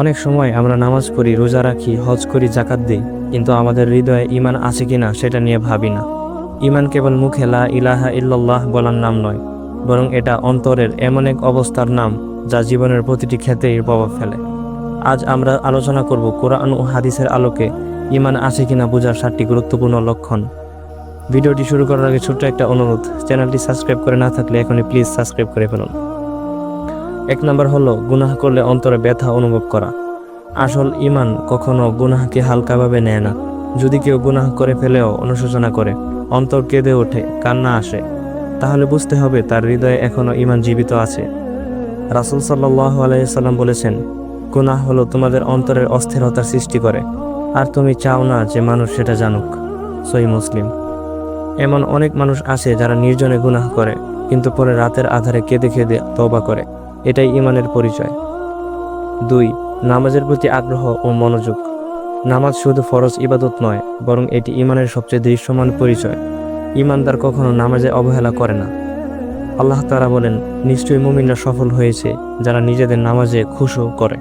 অনেক সময় আমরা নামাজ পড়ি, রোজা রাখি, হজ করি জাকাত দিই, কিন্তু আমাদের হৃদয়ে ইমান আছে কিনা সেটা নিয়ে ভাবি না। ইমান কেবল মুখে লা ইলাহা ইল্লাল্লাহ বলার নাম নয়, বরং এটা অন্তরের এমন এক অবস্থার নাম যা জীবনের প্রতিটি ক্ষেত্রেই প্রভাব ফেলে। আজ আমরা আলোচনা করব কোরআন ও হাদিসের আলোকে ইমান আছে কিনা বোঝার সাতটি গুরুত্বপূর্ণ লক্ষণ। ভিডিওটি শুরু করার আগে ছোট্ট একটা অনুরোধ, চ্যানেলটি সাবস্ক্রাইব করে না থাকলে এখনই প্লিজ সাবস্ক্রাইব করে ফেলুন। এক নম্বর হলো, গুনাহ করলে অন্তরে ব্যথা অনুভব করা। আসল ইমান কখনো গুনাহকে হালকাভাবে নেয় না। যদি কেউ গুনাহ করে ফেলেও অনুশোচনা করে, অন্তর কেঁদে ওঠে, কান্না আসে, তাহলে বুঝতে হবে তার হৃদয়ে এখনও ইমান জীবিত আছে। রাসুল সাল্লাহ আলাইসাল্লাম বলেছেন, গুনাহ হলো তোমাদের অন্তরের অস্থিরতার সৃষ্টি করে, আর তুমি চাও না যে মানুষ সেটা জানুক। সই মুসলিম। এমন অনেক মানুষ আছে যারা নির্জনে গুনাহ করে, কিন্তু পরে রাতের আধারে কেঁদে কেঁদে তওবা করে। এটাই ইমানের পরিচয়। দুই, নামাজের প্রতি আগ্রহ ও মনোযোগ। নামাজ শুধু ফরজ ইবাদত নয়, বরং এটি ইমানের সবচেয়ে দৃশ্যমান পরিচয়। ইমানদার কখনো নামাজে অবহেলা করে না। আল্লাহ তারা বলেন, নিশ্চয়ই মুমিনরা সফল হয়েছে যারা নিজেদের নামাজে খুশু করে।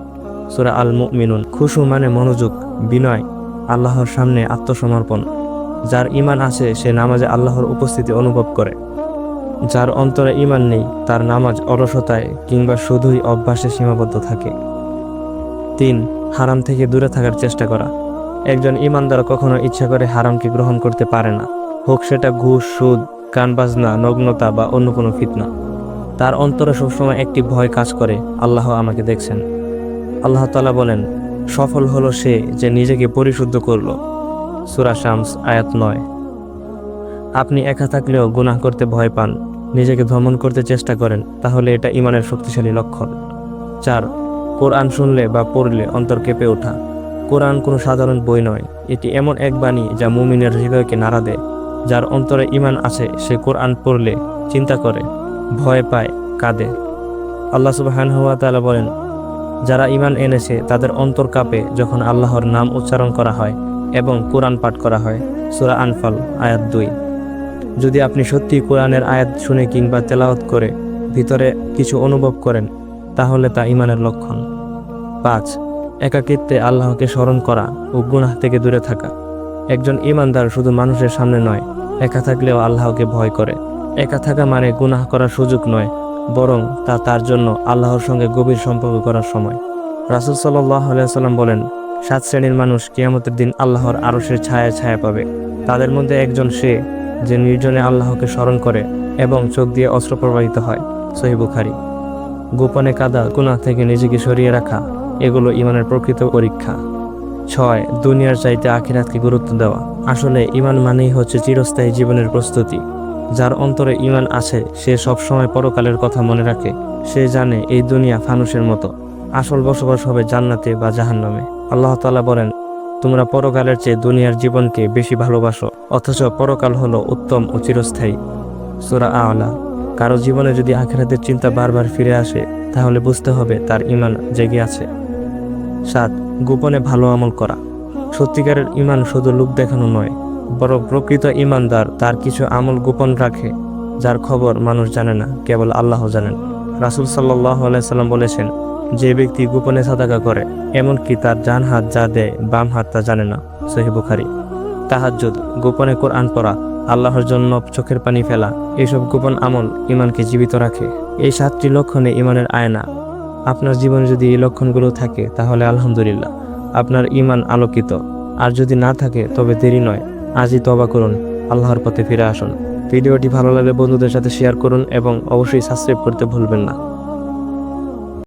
সুরা আল মুমিনুন খুশু মানে মনোযোগ, বিনয়, আল্লাহর সামনে আত্মসমর্পণ। যার ইমান আছে, সে নামাজে আল্লাহর উপস্থিতি অনুভব করে। যার অন্তরে ইমান নেই, তার নামাজ অলসতায় কিংবা শুধুই অভ্যাসে সীমাবদ্ধ থাকে। তিন, হারাম থেকে দূরে থাকার চেষ্টা করা। একজন ইমানদার কখনো ইচ্ছা করে হারামকে গ্রহণ করতে পারে না। হোক সেটা ঘুষ, সুদ, গানবাজনা, নগ্নতা বা অন্য কোনো ফিতনা। তার অন্তরে সবসময় একটি ভয় কাজ করে, আল্লাহ আমাকে দেখছেন। আল্লাহ তালা বলেন, সফল হলো সে যে নিজেকে পরিশুদ্ধ করল। সুরা শামস, আয়াত নয়। আপনি একা থাকলেও গুনাহ করতে ভয় পান, নিজেকে ভ্রমণ করতে চেষ্টা করেন, তাহলে এটা ইমানের শক্তিশালী লক্ষণ। চার, কোরআন শুনলে বা পড়লে অন্তর কেঁপে ওঠা। কোরআন কোনো সাধারণ বই নয়, এটি এমন এক বাণী যা মুমিনের হৃদয়কে নাড়া দেয়। যার অন্তরে ইমান আছে, সে কোরআন পড়লে চিন্তা করে, ভয় পায়, কাঁদে। আল্লাহ সুবাহান হুয়া তাআলা বলেন, যারা ইমান এনেছে, তাদের অন্তর কাঁপে যখন আল্লাহর নাম উচ্চারণ করা হয় এবং কোরআন পাঠ করা হয়। সুরা আনফাল, আয়াত দুই। যদি আপনি সত্যি কোরআনের আয়াত শুনে কিংবা তেলাওয়াত করে ভিতরে কিছু অনুভব করেন, তাহলে তা ইমানের লক্ষণ। পাঁচ, একাকিত্বে আল্লাহকে স্মরণ করা ও গুনাহ থেকে দূরে থাকা। একজন ইমানদার শুধু মানুষের সামনে নয়, একা থাকলেও আল্লাহকে ভয় করে। একা থাকা মানে গুনাহ করার সুযোগ নয়, বরং তা তার জন্য আল্লাহর সঙ্গে গভীর সম্পর্ক করার সময়। রাসুল সাল্লাম বলেন, সাত শ্রেণির মানুষ কিয়ামতের দিন আল্লাহর আরশের ছায়া ছায়া পাবে। তাদের মধ্যে একজন সে যে নির্জনে আল্লাহকে স্মরণ করে এবং চোখ দিয়ে অস্ত্র প্রবাহিত হয়, সহি বুখারি। গোপনে কাদা, গুনাহ থেকে নিজেকে সরিয়ে রাখা, এগুলো ইমানের প্রকৃত পরীক্ষা। ছয়, দুনিয়ার চাইতে আখিরাতকে গুরুত্ব দেওয়া। আসলে ইমান মানেই হচ্ছে চিরস্থায়ী জীবনের প্রস্তুতি। যার অন্তরে ইমান আছে, সে সবসময় পরকালের কথা মনে রাখে। সে জানে এই দুনিয়া ফানুষের মতো। আসল বসবাস হবে জান্নাতে বা জাহান্নামে। আল্লাহ তাআলা বলেন তোমরা পরকালের চেয়ে দুনিয়ার জীবনকে বেশি ভালোবাসো, অথচ পরকাল হলো উত্তম ও চিরস্থায়ী। সুরা আওলা কারও জীবনে যদি আখেরাতের চিন্তা বারবার ফিরে আসে, তাহলে বুঝতে হবে তার ইমান জেগে আছে। সাত, গোপনে ভালো আমল করা। সত্যিকারের ইমান শুধু লোক দেখানো নয়, বরং প্রকৃত ইমানদার তার কিছু আমল গোপন রাখে, যার খবর মানুষ জানে না, কেবল আল্লাহ জানেন। রাসুল সাল্লাহ আলাইসাল্লাম বলেছেন যে ব্যক্তি গোপনে সাদাকা করে, এমনকি তার ডান হাত যা দেয়, বাম হাত তা জানে না, সহি বুখারি। তাহাজ্জুদ, গোপনে কোরআন পড়া, আল্লাহর জন্য চোখের পানি ফেলা, এসব গোপন আমল ইমানকে জীবিত রাখে। এই সাতটি লক্ষণে ইমানের আয়না। আপনার জীবনে যদি এই লক্ষণগুলো থাকে, তাহলে আলহামদুলিল্লাহ, আপনার ইমান আলোকিত। আর যদি না থাকে, তবে দেরি নয়, আজই তবা করুন, আল্লাহর পথে ফিরে আসুন। ভিডিওটি ভালো লাগলে বন্ধুদের সাথে শেয়ার করুন এবং অবশ্যই সাবস্ক্রাইব করতে ভুলবেন না।